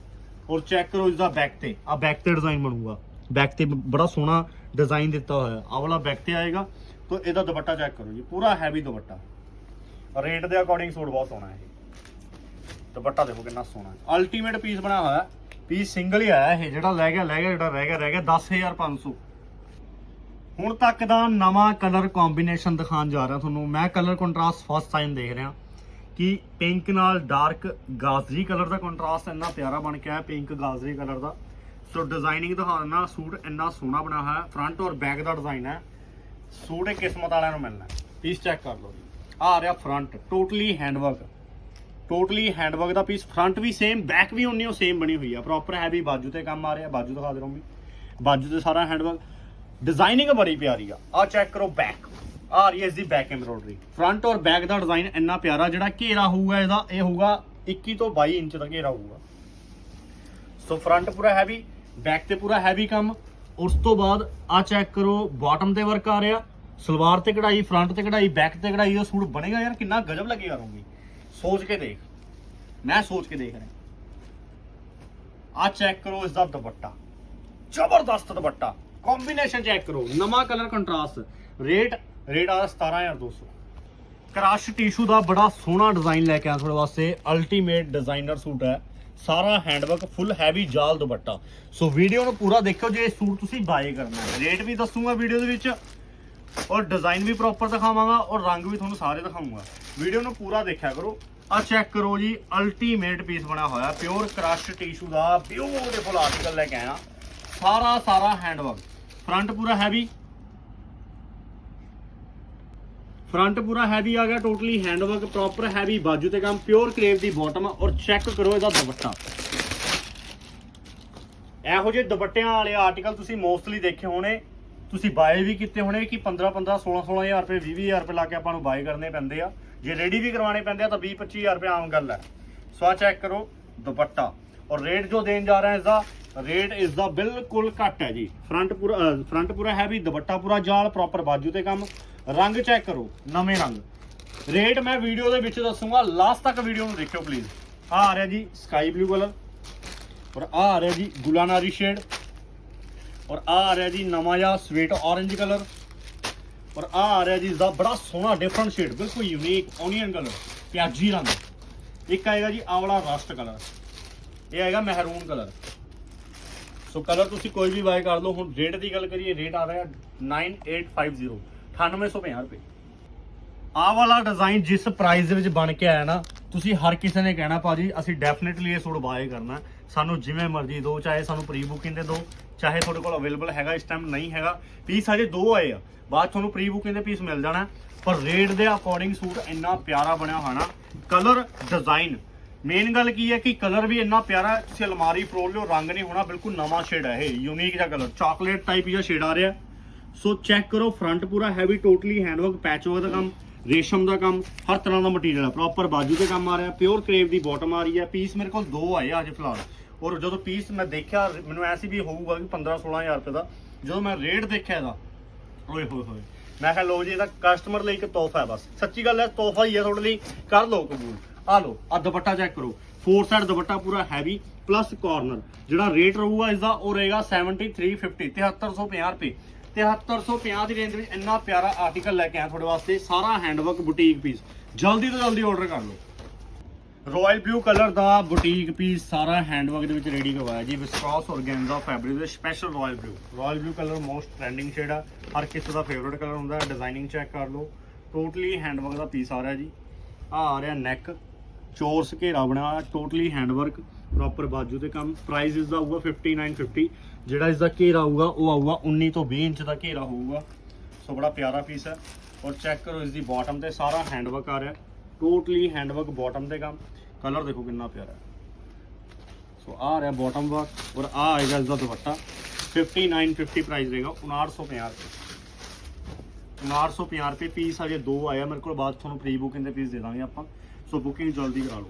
ਔਰ ਚੈੱਕ ਕਰੋ ਇਸ ਦਾ ਬੈਕ ਤੇ ਆ ਬੈਕ ਤੇ ਡਿਜ਼ਾਈਨ ਬਣੂਗਾ। ਬੈਕ ਤੇ ਬੜਾ ਸੋਹਣਾ ਡਿਜ਼ਾਈਨ ਦਿੱਤਾ ਹੋਇਆ ਆ ਵਾਲਾ ਬੈਕ ਤੇ ਆਏਗਾ, ਤਾਂ ਇਹਦਾ ਦੁਪੱਟਾ ਚੈੱਕ ਕਰੋ ਜੀ, ਪੂਰਾ ਹੈਵੀ ਦੁਪੱਟਾ। ਰੇਟ ਦੇ ਅਕੋਰਡਿੰਗ ਸੂਟ ਬਹੁਤ ਸੋਹਣਾ ਹੈ। ਦੁਪੱਟਾ ਦੇਖੋ ਕਿੰਨਾ ਸੋਹਣਾ ਹੈ। ਅਲਟੀਮੇਟ ਪੀਸ ਬਣਾਇਆ ਹੋਇਆ ਪੀਸ ਸਿੰਗਲ ਹੀ ਆਇਆ ਇਹ, ਜਿਹੜਾ ਲੈ ਗਿਆ ਲੈ ਗਿਆ, ਜਿਹੜਾ ਰਹਿ ਗਿਆ ਰਹਿ ਗਿਆ 10500 ਹੁਣ ਤੱਕ ਦਾ ਨਵਾਂ ਕਲਰ ਕੰਬੀਨੇਸ਼ਨ ਦਿਖਾਉਣ ਜਾ ਰਿਹਾ ਤੁਹਾਨੂੰ। ਮੈਂ ਕਲਰ ਕੰਟਰਾਸਟ ਫਸਟ ਟਾਈਮ ਦੇਖ ਰਿਹਾ। ਕਿ ਪਿੰਕ ਨਾਲ ਡਾਰਕ ਗਾਜ਼ਰੀ ਕਲਰ ਦਾ ਕੰਟਰਾਸਟ ਇੰਨਾ ਪਿਆਰਾ ਬਣ ਕੇ ਆਇਆ ਪਿੰਕ ਗਾਜ਼ਰੀ ਕਲਰ ਦਾ। ਸੋ ਡਿਜ਼ਾਈਨਿੰਗ ਦਿਖਾਉਣਾ ਸੂਟ ਇੰਨਾ ਸੋਹਣਾ ਬਣਿਆ ਹੋਇਆ ਫਰੰਟ ਔਰ ਬੈਕ ਦਾ ਡਿਜ਼ਾਈਨ ਹੈ। ਸੂਟ ਇਹ ਕਿਸਮਤ ਵਾਲਿਆਂ ਨੂੰ ਮਿਲਣਾ ਪੀਸ ਚੈੱਕ ਕਰ ਲਓ ਜੀ। ਆਹ ਆ ਰਿਹਾ front totally handwork totally handwork ਦਾ ਪੀਸ ਫਰੰਟ ਵੀ ਸੇਮ ਬੈਕ ਵੀ ਉਨੀ ਉਹ ਸੇਮ ਬਣੀ ਹੋਈ ਆ। ਪ੍ਰੋਪਰ ਹੈਵੀ ਬਾਜੂ ਤੇ ਕੰਮ ਆ ਰਿਹਾ, ਬਾਜੂ ਦਿਖਾ ਦੇ ਰਹਾ ਵੀ ਬਾਜੂ ਤੇ ਸਾਰਾ ਹੈਂਡਵਰਕ ਡਿਜ਼ਾਈਨਿੰਗ ਬੜੀ ਪਿਆਰੀ ਆ। ਆ ਚੈੱਕ ਕਰੋ ਬੈਕ ਆ ਰਹੀ ਹੈ ਇਸ ਦੀ ਬੈਕ ਐਮਬ੍ਰੋਇਡਰੀ ਫਰੰਟ ਔਰ ਬੈਕ ਦਾ ਡਿਜ਼ਾਈਨ ਇੰਨਾ ਪਿਆਰਾ, ਜਿਹੜਾ ਘੇਰਾ ਹੋਊਗਾ ਇਹਦਾ, ਇਹ ਹੋਊਗਾ 21 ਤੋਂ 22 ਇੰਚ ਦਾ ਘੇਰਾ ਹੋਊਗਾ। ਸੋ ਫਰੰਟ ਪੂਰਾ ਹੈਵੀ ਬੈਕ ਤੇ ਪੂਰਾ ਹੈਵੀ ਕੰਮ। ਉਸ ਤੋਂ ਬਾਅਦ ਆ ਚੈੱਕ ਕਰੋ ਬਾਟਮ ਤੇ ਵਰਕ ਆ ਰਿਹਾ। ਸਲਵਾਰ ਤੇ ਕਢਾਈ ਫਰੰਟ ਤੇ ਕਢਾਈ ਬੈਕ ਤੇ ਕਢਾਈ ਦਾ ਸੂਟ ਬਣੇਗਾ। ਯਾਰ ਕਿੰਨਾ ਗਜਬ ਲੱਗੇਗਾ ਰਹੂਗੀ ਸੋਚ ਕੇ ਦੇਖ। ਮੈਂ ਸੋਚ ਕੇ ਦੇਖ ਰਿਹਾ। ਆ ਚੈੱਕ ਕਰੋ ਇਸ ਦਾ ਦੁਪੱਟਾ। ਜ਼ਬਰਦਸਤ ਦੁਪੱਟਾ। ਕੰਬੀਨੇਸ਼ਨ ਚੈੱਕ ਕਰੋ। ਨਵਾਂ ਕਲਰ ਕੰਟਰਾਸਟ ਰੇਟ ਰੇਟ ਆ 17200 ਕ੍ਰਸ਼ ਟਿਸ਼ੂ ਦਾ ਬੜਾ ਸੋਹਣਾ ਡਿਜ਼ਾਈਨ ਲੈ ਕੇ ਆਇਆ ਤੁਹਾਡੇ ਵਾਸਤੇ। ਅਲਟੀਮੇਟ ਡਿਜ਼ਾਈਨਰ ਸੂਟ ਹੈ। ਸਾਰਾ ਹੈਂਡਵਰਕ ਫੁੱਲ ਹੈਵੀ ਜਾਲ ਦੁਪੱਟਾ। ਸੋ ਵੀਡੀਓ ਨੂੰ ਪੂਰਾ ਦੇਖਿਓ। ਜੇ ਸੂਟ ਤੁਸੀਂ ਬਾਏ ਕਰਨਾ ਹੈ। ਰੇਟ ਵੀ ਦੱਸੂਗਾ ਵੀਡੀਓ ਦੇ ਵਿੱਚ। ਔਰ ਡਿਜ਼ਾਈਨ ਵੀ ਪ੍ਰੋਪਰ ਦਿਖਾਵਾਂਗਾ ਔਰ ਰੰਗ ਵੀ ਤੁਹਾਨੂੰ ਸਾਰੇ ਦਿਖਾਊਂਗਾ ਵੀਡੀਓ ਨੂੰ ਪੂਰਾ ਦੇਖਿਆ ਕਰੋ। ਆ ਚੈੱਕ ਕਰੋ ਜੀ ਅਲਟੀਮੇਟ ਪੀਸ ਬਣਿਆ ਹੋਇਆ ਪਿਓਰ ਕ੍ਰਸ਼ ਟਿਸ਼ੂ ਦਾ ਬਿਊਟੀਫੁਲ ਆਰਟੀਕਲ ਲੈ ਕੇ ਆਇਆ। ਸਾਰਾ ਸਾਰਾ ਹੈਂਡਵਰਕ ਫਰੰਟ ਪੂਰਾ ਹੈਵੀ ਫਰੰਟ ਪੂਰਾ ਹੈਵੀ ਆ ਗਿਆ ਟੋਟਲੀ ਹੈਂਡਵਰਕ ਪ੍ਰੋਪਰ ਹੈਵੀ ਬਾਜੂ ਤੇ ਕੰਮ ਪਿਓਰ ਕਰੇਵ ਦੀ ਬਾਟਮ ਔਰ ਚੈੱਕ ਕਰੋ ਇਹਦਾ ਦੁਪੱਟਾ। ਇਹੋ ਜਿਹੇ ਦੁਪੱਟਿਆਂ ਵਾਲੇ ਆਰਟੀਕਲ ਤੁਸੀਂ ਮੋਸਟਲੀ ਦੇਖੇ ਹੋਣੇ। ਤੁਸੀਂ ਬਾਏ ਵੀ ਕੀਤੇ ਹੋਣੇ ਕਿ 15 15 16 16000 ਰੁਪਏ 20 20000 ਰੁਪਏ ਲਾ ਕੇ ਆਪਾਂ ਨੂੰ ਬਾਏ ਕਰਨੇ ਪੈਂਦੇ ਆ। ਜੇ ਰੈਡੀ ਵੀ ਕਰਵਾਉਣੇ ਪੈਂਦੇ ਆ ਤਾਂ 20 25000 ਰੁਪਏ ਆਮ ਗੱਲ ਹੈ। ਸੋ ਆ ਚੈੱਕ ਕਰੋ ਦੁਪੱਟਾ। ਔਰ ਰੇਟ ਜੋ ਦੇਣ ਜਾ ਰਹੇ ਹਾਂ ਇਸ ਦਾ ਰੇਟ ਇਸ ਦਾ ਬਿਲਕੁਲ ਘੱਟ ਹੈ ਜੀ। ਫਰੰਟ ਪੂਰਾ ਫਰੰਟ ਪੂਰਾ ਹੈ ਵੀ ਦੁਪੱਟਾ ਪੂਰਾ ਜਾਲ ਪ੍ਰੋਪਰ ਬਾਜੂ ਤੇ ਕੰਮ। ਰੰਗ ਚੈੱਕ ਕਰੋ, ਨਵੇਂ ਰੰਗ। ਰੇਟ ਮੈਂ ਵੀਡੀਓ ਦੇ ਵਿੱਚ ਦੱਸੂਗਾ ਲਾਸਟ ਤੱਕ ਵੀਡੀਓ ਨੂੰ ਦੇਖਿਓ ਪਲੀਜ਼ ਆ ਆ ਰਿਹਾ ਜੀ ਸਕਾਈ ਬਲੂ ਕਲਰ ਔਰ ਆ ਆ ਰਿਹਾ ਜੀ ਗੁਲਾਨਾਰੀ ਸ਼ੇਡ ਔਰ ਆ ਆ ਰਿਹਾ ਜੀ ਨਵਾਂ ਜਿਹਾ ਸਵੀਟ orange ਕਲਰ ਔਰ ਆ ਆ ਰਿਹਾ ਜੀ ਇਸਦਾ ਬੜਾ ਸੋਹਣਾ ਡਿਫਰੈਂਟ ਸ਼ੇਡ ਬਿਲਕੁਲ ਯੂਨੀਕ ਓਨੀਅਨ ਕਲਰ ਪਿਆਜੀ ਰੰਗ। ਇੱਕ ਆਏਗਾ ਜੀ ਆਹ ਵਾਲਾ ਰਸਟ ਕਲਰ ਇਹ ਆਏਗਾ ਮਹਿਰੂਨ ਕਲਰ ਸੋ ਕਲਰ ਤੁਸੀਂ ਕੋਈ ਵੀ ਬਾਏ ਕਰ ਲਓ, ਹੁਣ ਰੇਟ ਦੀ ਗੱਲ ਕਰੀਏ ਰੇਟ ਆ ਰਿਹਾ 9850 9850 ਰੁਪਏ। ਆਹ ਵਾਲਾ ਡਿਜ਼ਾਈਨ ਜਿਸ ਪ੍ਰਾਈਸ ਦੇ ਵਿੱਚ ਬਣ ਕੇ ਆਇਆ ਨਾ ਤੁਸੀਂ ਹਰ ਕਿਸੇ ਨੇ ਕਹਿਣਾ, ਭਾਜੀ, ਅਸੀਂ ਡੈਫੀਨਿਟਲੀ ਇਹ ਸੂਟ ਬਾਏ ਕਰਨਾ ਸਾਨੂੰ ਜਿਵੇਂ ਮਰਜ਼ੀ ਦਿਓ ਚਾਹੇ ਸਾਨੂੰ ਪ੍ਰੀ ਬੁਕਿੰਗ ਦੇ ਦਿਓ ਚਾਹੇ ਤੁਹਾਡੇ ਕੋਲ ਅਵੇਲੇਬਲ ਹੈਗਾ, ਇਸ ਟਾਈਮ ਨਹੀਂ ਹੈਗਾ। ਪੀਸ ਹਜੇ ਦੋ ਆਏ ਆ। ਬਾਅਦ ਤੁਹਾਨੂੰ ਪ੍ਰੀ ਬੁਕਿੰਗ ਦੇ ਪੀਸ ਮਿਲ ਜਾਣਾ ਪਰ ਰੇਟ ਦੇ ਅਕੋਰਡਿੰਗ ਸੂਟ ਇੰਨਾ ਪਿਆਰਾ ਬਣਿਆ ਹੋਣਾ ਕਲਰ ਡਿਜ਼ਾਈਨ ਮੇਨ ਗੱਲ ਕੀ ਹੈ ਕਿ ਕਲਰ ਵੀ ਇੰਨਾ ਪਿਆਰਾ ਤੁਸੀਂ ਅਲਮਾਰੀ ਫਰੋਲ ਲਿਓ, ਰੰਗ ਨਹੀਂ ਹੋਣਾ, ਬਿਲਕੁਲ ਨਵਾਂ ਸ਼ੇਡ ਹੈ ਇਹ ਯੂਨੀਕ ਜਿਹਾ ਕਲਰ ਚਾਕਲੇਟ ਟਾਈਪ ਜਿਹਾ ਸ਼ੇਡ ਆ ਰਿਹਾ। ਸੋ ਚੈੱਕ ਕਰੋ ਫਰੰਟ ਪੂਰਾ ਹੈਵੀ ਟੋਟਲੀ ਹੈਂਡਵਰਕ ਪੈਚਵਰਕ ਦਾ ਕੰਮ। ਰੇਸ਼ਮ ਦਾ ਕੰਮ, ਹਰ ਤਰ੍ਹਾਂ ਦਾ ਮਟੀਰੀਅਲ ਹੈ। ਪ੍ਰੋਪਰ ਬਾਜੂ ਤੇ ਕੰਮ ਆ ਰਿਹਾ ਪਿਓਰ ਕਰੇਵ ਦੀ ਬਾਟਮ ਆ ਰਹੀ ਹੈ। ਪੀਸ ਮੇਰੇ ਕੋਲ ਦੋ ਆਏ ਅੱਜ ਫਿਲਹਾਲ। ਔਰ ਜਦੋਂ ਪੀਸ ਮੈਂ ਦੇਖਿਆ, ਮੈਨੂੰ ਐਸੀ ਵੀ ਹੋਊਗਾ ਕਿ 15 16000 ਰੁਪਏ ਦਾ। ਜਦੋਂ ਮੈਂ ਰੇਟ ਦੇਖਿਆ ਇਹਦਾ, ਓਏ ਹੋਏ ਹੋਏ, ਮੈਂ ਕਿਹਾ ਲਓ ਜੀ, ਇਹਦਾ ਕਸਟਮਰ ਲਈ ਇੱਕ ਤੋਹਫਾ ਹੈ ਬਸ। ਸੱਚੀ ਗੱਲ ਹੈ, ਤੋਹਫਾ ਹੀ ਹੈ ਤੁਹਾਡੇ ਲਈ। ਕਰ ਲਓ ਕਬੂਲ। ਆ ਲਓ ਆ ਦੁਪੱਟਾ ਚੈੱਕ ਕਰੋ। ਫੋਰ ਸਾਈਡ ਦੁਪੱਟਾ ਪੂਰਾ ਹੈਵੀ ਪਲੱਸ ਕਾਰਨਰ ਜਿਹੜਾ ਰੇਟ ਰਹੂਗਾ ਇਸ ਦਾ ਉਹ ਰਹੇਗਾ 7350 7350 ਰੁਪਏ। 7350 ਦੀ ਰੇਂਜ ਵਿੱਚ ਇੰਨਾ ਪਿਆਰਾ ਆਰਟੀਕਲ ਲੈ ਕੇ ਆਇਆ ਤੁਹਾਡੇ ਵਾਸਤੇ, ਸਾਰਾ ਹੈਂਡਵਰਕ ਬੁਟੀਕ ਪੀਸ ਜਲਦੀ ਤੋਂ ਜਲਦੀ ਆਰਡਰ ਕਰ ਲਓ। ਰਾਇਲ ਬਲੂ ਕਲਰ ਦਾ ਬੁਟੀਕ ਪੀਸ ਸਾਰਾ ਹੈਂਡਵਰਕ ਦੇ ਵਿੱਚ ਰੈਡੀ ਕਰਵਾਇਆ ਜੀ ਵਿਸਕੋਸ ਔਰਗੈਂਜ਼ਾ ਫੈਬਰਿਕ ਦੇ special royal blue royal blue colour most trending shade ਆ, ਹਰ ਕਿਸੇ ਦਾ ਫੇਵਰਿਟ ਕਲਰ ਹੁੰਦਾ ਡਿਜ਼ਾਈਨਿੰਗ ਚੈੱਕ ਕਰ ਲਓ। ਟੋਟਲੀ ਹੈਂਡਵਰਕ ਦਾ ਪੀਸ ਆ ਰਿਹਾ ਜੀ। ਆ ਆ ਰਿਹਾ ਨੈਕ ਚੋਰਸ ਘੇਰਾ ਬਣਿਆ ਟੋਟਲੀ ਹੈਂਡਵਰਕ ਪ੍ਰੋਪਰ ਬਾਜੂ ਤੇ ਕੰਮ। ਪ੍ਰਾਈਸ ਇਸ ਦਾ ਆਊਗਾ 5950 ਜਿਹੜਾ ਇਸ ਦਾ ਘੇਰਾ ਆਊਗਾ, ਉਹ ਆਊਗਾ 19 ਤੋਂ 20 ਇੰਚ ਦਾ ਘੇਰਾ ਹੋਊਗਾ। ਸੋ ਬੜਾ ਪਿਆਰਾ ਪੀਸ ਹੈ। ਔਰ ਚੈੱਕ ਕਰੋ ਇਸ ਦੀ ਬਾਟਮ ਤੇ ਸਾਰਾ ਹੈਂਡਵਰਕ ਆ ਰਿਹਾ। ਟੋਟਲੀ ਹੈਂਡਵਰਕ ਬਾਟਮ ਤੇ ਕੰਮ। ਕਲਰ ਦੇਖੋ ਕਿੰਨਾ ਪਿਆਰਾ ਹੈ। ਸੋ ਆ ਰਿਹਾ ਬਾਟਮ ਵਰਕ ਔਰ ਆ ਆਏਗਾ ਇਸ ਦਾ ਦੁਪੱਟਾ 5950 ਪ੍ਰਾਈਸ ਰਹੇਗਾ 5950 ਰੁਪਏ। 5950 ਰੁਪਏ ਪੀਸ ਹਜੇ ਦੋ ਆਇਆ। ਮੇਰੇ ਕੋਲ ਬਾਅਦ ਤੁਹਾਨੂੰ ਪ੍ਰੀ ਬੁਕਿੰਗ ਦੇ ਪੀਸ ਦੇ ਦਾਂਗੇ ਆਪਾਂ। ਸੋ ਬੁਕਿੰਗ ਜਲਦੀ ਕਰਾ ਲਓ।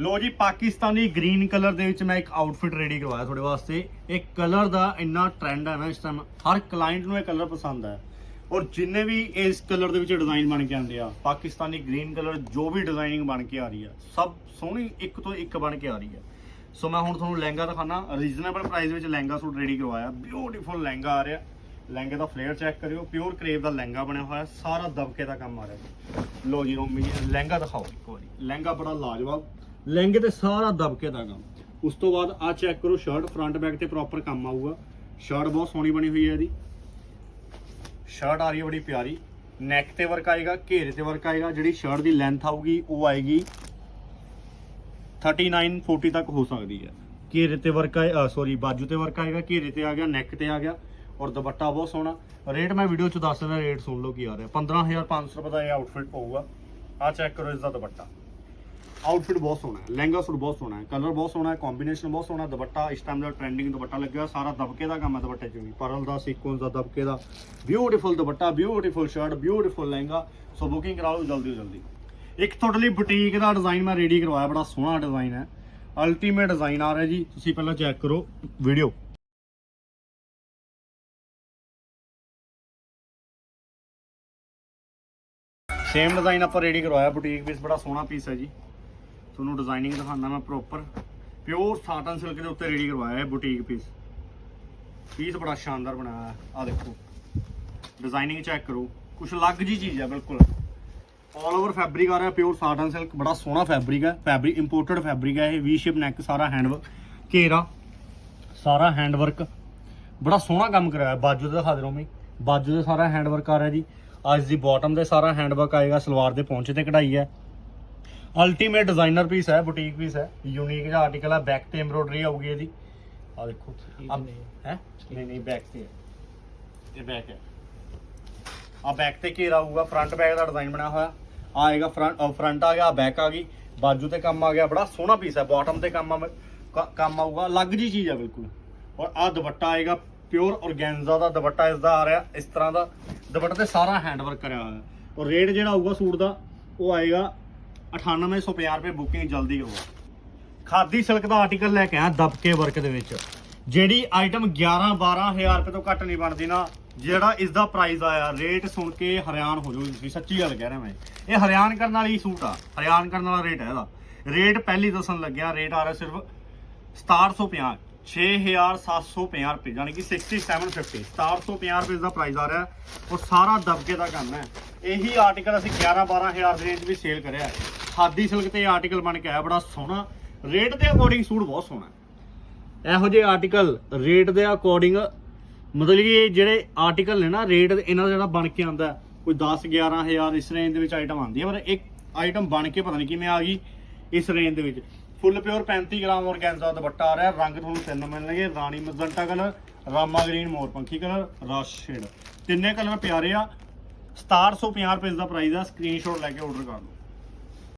ਲੋ ਜੀ, ਪਾਕਿਸਤਾਨੀ ਗ੍ਰੀਨ ਕਲਰ ਦੇ ਵਿੱਚ ਮੈਂ ਇੱਕ ਆਊਟਫਿਟ ਰੈਡੀ ਕਰਵਾਇਆ ਤੁਹਾਡੇ ਵਾਸਤੇ। ਇਹ ਕਲਰ ਦਾ ਇੰਨਾ ਟ੍ਰੈਂਡ ਹੈ ਨਾ, ਇਸ ਟਾਈਮ ਹਰ ਕਲਾਇੰਟ ਨੂੰ ਇਹ ਕਲਰ ਪਸੰਦ ਹੈ। ਔਰ ਜਿੰਨੇ ਵੀ ਇਸ ਕਲਰ ਦੇ ਵਿੱਚ ਡਿਜ਼ਾਈਨ ਬਣ ਕੇ ਆਉਂਦੇ ਆ, ਪਾਕਿਸਤਾਨੀ ਗ੍ਰੀਨ ਕਲਰ ਜੋ ਵੀ ਡਿਜ਼ਾਈਨਿੰਗ ਬਣ ਕੇ ਆ ਰਹੀ ਆ ਸਭ ਸੋਹਣੀ ਇੱਕ ਤੋਂ ਇੱਕ ਬਣ ਕੇ ਆ ਰਹੀ ਹੈ। ਸੋ ਮੈਂ ਹੁਣ ਤੁਹਾਨੂੰ ਲਹਿੰਗਾ ਦਿਖਾਣਾ ਰੀਜ਼ਨੇਬਲ ਪ੍ਰਾਈਸ ਵਿੱਚ ਲਹਿੰਗਾ ਸੂਟ ਰੈਡੀ ਕਰਵਾਇਆ। ਬਿਊਟੀਫੁਲ ਲਹਿੰਗਾ ਆ ਰਿਹਾ। ਲਹਿੰਗੇ ਦਾ ਫਲੇਅਰ ਚੈੱਕ ਕਰਿਓ। ਪਿਓਰ ਕਰੇਵ ਦਾ ਲਹਿੰਗਾ ਬਣਿਆ ਹੋਇਆ। ਸਾਰਾ ਦਬਕੇ ਦਾ ਕੰਮ ਆ ਰਿਹਾ। ਲੋ ਜੀ, ਰੋਮੀ ਜੀ, ਲਹਿੰਗਾ ਦਿਖਾਓ ਇੱਕ ਵਾਰੀ। ਲਹਿੰਗਾ ਬੜਾ ਲਾਜਵਾਬ ਲਹਿੰਗੇ ਤੇ ਸਾਰਾ ਦਬਕੇ ਦਾ ਕੰਮ ਉਸ ਤੋਂ ਬਾਅਦ ਆ ਚੈੱਕ ਕਰੋ ਸ਼ਰਟ ਫਰੰਟ ਬੈਕ ਤੇ ਪ੍ਰੋਪਰ ਕੰਮ ਆਊਗਾ। ਸ਼ਰਟ ਬਹੁਤ ਸੋਹਣੀ ਬਣੀ ਹੋਈ ਹੈ ਇਹਦੀ। ਸ਼ਰਟ ਆ ਰਹੀ ਹੈ ਬੜੀ ਪਿਆਰੀ। ਨੈਕ ਤੇ ਵਰਕ ਆਏਗਾ, ਘੇਰੇ ਤੇ ਵਰਕ ਆਏਗਾ। ਜਿਹੜੀ ਸ਼ਰਟ ਦੀ ਲੈਂਥ ਆਊਗੀ, ਉਹ ਆਏਗੀ 39 40 ਤੱਕ ਹੋ ਸਕਦੀ ਹੈ। ਘੇਰੇ ਤੇ ਵਰਕ ਆਏ ਸੌਰੀ ਬਾਜੂ ਤੇ ਵਰਕ ਆਏਗਾ, ਘੇਰੇ ਤੇ ਆ ਗਿਆ ਨੈਕ ਤੇ ਆ ਗਿਆ ਔਰ ਦੁਪੱਟਾ ਬਹੁਤ ਸੋਹਣਾ। ਰੇਟ ਮੈਂ ਵੀਡੀਓ ਚ ਦੱਸ ਦਿੰਦਾ ਰੇਟ ਸੁਣ ਲਓ ਕੀ ਆ ਰਿਹਾ। 15500 ਰੁਪਏ ਦਾ ਇਹ ਆਊਟਫਿਟ ਪਊਗਾ। ਆ ਚੈੱਕ ਕਰੋ ਇਸ ਦਾ ਦੁਪੱਟਾ। ਆਊਟਫਿਟ ਬਹੁਤ ਸੋਹਣਾ ਹੈ ਲਹਿੰਗਾ ਸੂਟ ਬਹੁਤ ਸੋਹਣਾ ਹੈ ਕਲਰ ਬਹੁਤ ਸੋਹਣਾ ਹੈ ਕੰਬੀਨੇਸ਼ਨ ਬਹੁਤ ਸੋਹਣਾ ਦੁਪੱਟਾ ਇਸ ਟਾਈਮ ਦਾ ਟ੍ਰੈਂਡਿੰਗ ਦੁਪੱਟਾ ਲੱਗਿਆ ਹੋਇਆ, ਸਾਰਾ ਦਬਕੇ ਦਾ ਕੰਮ ਹੈ ਦੁਪੱਟੇ 'ਚ ਵੀ। ਪਰਲ ਦਾ ਸੀਕੁਐਂਸ ਦਾ ਦਬਕੇ ਦਾ beautiful dupatta beautiful shirt beautiful lehenga so booking ਕਰਾ ਲਓ ਜਲਦੀ ਤੋਂ ਜਲਦੀ। ਇੱਕ ਤੁਹਾਡੇ ਲਈ ਬੁਟੀਕ ਦਾ ਡਿਜ਼ਾਈਨ ਮੈਂ ਰੈਡੀ ਕਰਵਾਇਆ ਬੜਾ ਸੋਹਣਾ ਡਿਜ਼ਾਈਨ ਹੈ। ਅਲਟੀਮੇਟ ਡਿਜ਼ਾਈਨ ਆ ਰਿਹਾ ਜੀ ਤੁਸੀਂ ਪਹਿਲਾਂ ਚੈੱਕ ਕਰੋ ਵੀਡੀਓ ਸੇਮ ਡਿਜ਼ਾਈਨ ਆਪਾਂ ਰੈਡੀ ਕਰਵਾਇਆ ਬੁਟੀਕ ਪੀਸ ਬੜਾ ਸੋਹਣਾ ਪੀਸ ਹੈ ਜੀ। ਤੁਹਾਨੂੰ ਡਿਜ਼ਾਈਨਿੰਗ ਦਿਖਾਉਂਦਾ ਮੈਂ ਪ੍ਰੋਪਰ ਪਿਓਰ ਸਾਟਨ ਸਿਲਕ ਦੇ ਉੱਤੇ ਰੈਡੀ ਕਰਵਾਇਆ ਹੈ ਬੁਟੀਕ ਪੀਸ ਪੀਸ ਬੜਾ ਸ਼ਾਨਦਾਰ ਬਣਾਇਆ ਹੈ। ਆ ਦੇਖੋ। ਡਿਜ਼ਾਈਨਿੰਗ ਚੈੱਕ ਕਰੋ। ਕੁਝ ਅਲੱਗ ਜੀ ਚੀਜ਼ ਹੈ ਬਿਲਕੁਲ। ਆਲ ਓਵਰ ਫੈਬਰਿਕ ਆ ਰਿਹਾ ਪਿਓਰ ਸਾਟਨ ਸਿਲਕ ਬੜਾ ਸੋਹਣਾ ਫੈਬਰਿਕ ਹੈ। ਫੈਬਰਿਕ ਇੰਪੋਰਟਡ ਫੈਬਰਿਕ ਹੈ ਇਹ। ਵੀ ਸ਼ੇਪ ਨੈਕ ਸਾਰਾ ਹੈਂਡਵਰਕ ਘੇਰਾ, ਸਾਰਾ ਹੈਂਡਵਰਕ ਬੜਾ ਸੋਹਣਾ ਕੰਮ ਕਰਾਇਆ ਬਾਜੂ ਤੇ ਦਿਖਾ ਦੇ ਰੋਮੀ ਬਾਜੂ ਦਾ ਸਾਰਾ ਹੈਂਡਵਰਕ ਆ ਰਿਹਾ ਜੀ। ਅੱਜ ਦੀ ਬਾਟਮ ਦੇ ਸਾਰਾ ਹੈਂਡਵਰਕ ਆਏਗਾ, ਸਲਵਾਰ ਦੇ ਪਹੁੰਚੇ ਤੇ ਕਢਾਈ ਹੈ। ਅਲਟੀਮੇਟ ਡਿਜ਼ਾਈਨਰ ਪੀਸ ਹੈ ਬੁਟੀਕ ਪੀਸ ਹੈ। ਯੂਨੀਕ ਜਿਹਾ ਆਰਟੀਕਲ ਹੈ ਬੈਕ ਤੇ ਐਮਬ੍ਰੋਇਡਰੀ ਆਊਗੀ ਇਹਦੀ। ਆ ਦੇਖੋ ਹੈ। ਨਹੀਂ ਨਹੀਂ ਬੈਕ ਤੇ ਹੈ। ਇਹ ਬੈਕ ਹੈ। ਆ ਬੈਕ ਤੇ ਘੇਰਾ ਆਊਗਾ ਫਰੰਟ ਬੈਕ ਦਾ ਡਿਜ਼ਾਈਨ ਬਣਿਆ ਹੋਇਆ। ਆ ਆਏਗਾ ਫਰੰਟ ਫਰੰਟ ਆ ਗਿਆ ਬੈਕ ਆ ਗਈ। ਬਾਜੂ ਤੇ ਕੰਮ ਆ ਗਿਆ ਬੜਾ ਸੋਹਣਾ ਪੀਸ ਹੈ। ਬਾਟਮ ਤੇ ਕੰਮ ਆ- ਕੰਮ ਆਊਗਾ ਅਲੱਗ ਜੀ ਚੀਜ਼ ਹੈ ਬਿਲਕੁਲ। ਔਰ ਆ ਦੁਪੱਟਾ ਆਏਗਾ ਪਿਓਰ ਔਰਗੈਂਜ਼ਾ ਦਾ ਦੁਪੱਟਾ ਇਸ ਦਾ ਆ ਰਿਹਾ ਇਸ ਤਰ੍ਹਾਂ ਦਾ। ਦੁਪੱਟੇ ਤੇ ਸਾਰਾ ਹੈਂਡ ਵਰਕ ਕਰਿਆ ਹੋਇਆ। ਔਰ ਰੇਟ ਜਿਹੜਾ ਆਊਗਾ ਸੂਟ ਦਾ ਉਹ ਆਏਗਾ 9850 ਰੁਪਏ ਬੁਕਿੰਗ ਜਲਦੀ ਕਰਵਾ ਖਾਦੀ ਸਿਲਕ ਦਾ ਆਰਟੀਕਲ ਲੈ ਕੇ ਆਇਆ ਦਬਕੇ ਵਰਕ ਦੇ ਵਿੱਚ। ਜਿਹੜੀ ਆਈਟਮ 11 12000 ਰੁਪਏ ਤੋਂ ਘੱਟ ਨਹੀਂ ਬਣਦੀ ਨਾ, ਜਿਹੜਾ ਇਸ ਦਾ ਪ੍ਰਾਈਸ ਆਇਆ ਰੇਟ ਸੁਣ ਕੇ ਹੈਰਾਨ ਹੋ ਜਾਓ, ਤੁਸੀਂ ਸੱਚੀ ਗੱਲ ਕਹਿ ਰਿਹਾ ਮੈਂ। ਇਹ ਹੈਰਾਨ ਕਰਨ ਵਾਲੀ ਸੂਟ ਆ, ਹੈਰਾਨ ਕਰਨ ਵਾਲਾ ਰੇਟ ਹੈ ਇਹਦਾ। ਰੇਟ ਪਹਿਲੀ ਦੱਸਣ ਲੱਗਿਆ ਰੇਟ ਆ ਰਿਹਾ ਸਿਰਫ 6750 6750 ਰੁਪਏ ਯਾਨੀ ਕਿ 6750 6750 ਰੁਪਏ ਦਾ ਪ੍ਰਾਈਸ ਆ ਰਿਹਾ ਹੈ ਔਰ ਸਾਰਾ ਦਬਕੇ ਦਾ ਕੰਮ ਹੈ। ਇਹੀ ਆਰਟੀਕਲ ਅਸੀਂ 11 12000 ਦੇ ਰੇਂਜ ਵੀ ਸੇਲ ਕਰਿਆ ਹੈ। ਖਾਦੀ ਸਿਲਕ ਤੇ ਆਰਟੀਕਲ ਬਣ ਕੇ ਆਇਆ ਬੜਾ ਸੋਹਣਾ। ਰੇਟ ਦੇ ਅਕੋਰਡਿੰਗ ਸੂਟ ਬਹੁਤ ਸੋਹਣਾ ਇਹੋ ਜਿਹੇ ਆਰਟੀਕਲ ਰੇਟ ਦੇ ਅਕੋਰਡਿੰਗ ਮਤਲਬ ਕਿ ਜਿਹੜੇ ਆਰਟੀਕਲ ਨੇ ਨਾ ਰੇਟ ਇਹਨਾਂ ਦਾ ਜਿਹੜਾ ਬਣ ਕੇ ਆਉਂਦਾ ਹੈ, ਕੋਈ 10 11000 ਇਸ ਰੇਂਜ ਦੇ ਵਿੱਚ ਆਈਟਮ ਆਉਂਦੀ ਹੈ ਪਰ ਇੱਕ ਆਈਟਮ ਬਣ ਕੇ ਪਤਾ ਨਹੀਂ ਕਿਵੇਂ ਆ ਗਈ ਇਸ ਰੇਂਜ ਦੇ ਵਿੱਚ। Full pure 35 gram organza dupatta ਆ ਰਿਹਾ ਰੰਗ ਤੁਹਾਨੂੰ ਤਿੰਨ ਮਿਲਣਗੇ ਰਾਣੀ ਮਜੰਟਾ ਕਲਰ ਰਾਮਾ ਗ੍ਰੀਨ ਮੋਰਪੰਖੀ ਕਲਰ ਰਸ਼ ਸ਼ੇਡ ਤਿੰਨੇ ਕਲਰ ਪਿਆਰੇ ਆ 6750 ਰੁਪਏ ਦਾ ਪ੍ਰਾਈਸ ਆ ਸਕਰੀਨਸ਼ਾਟ ਲੈ ਕੇ ਆਰਡਰ ਕਰ ਲਓ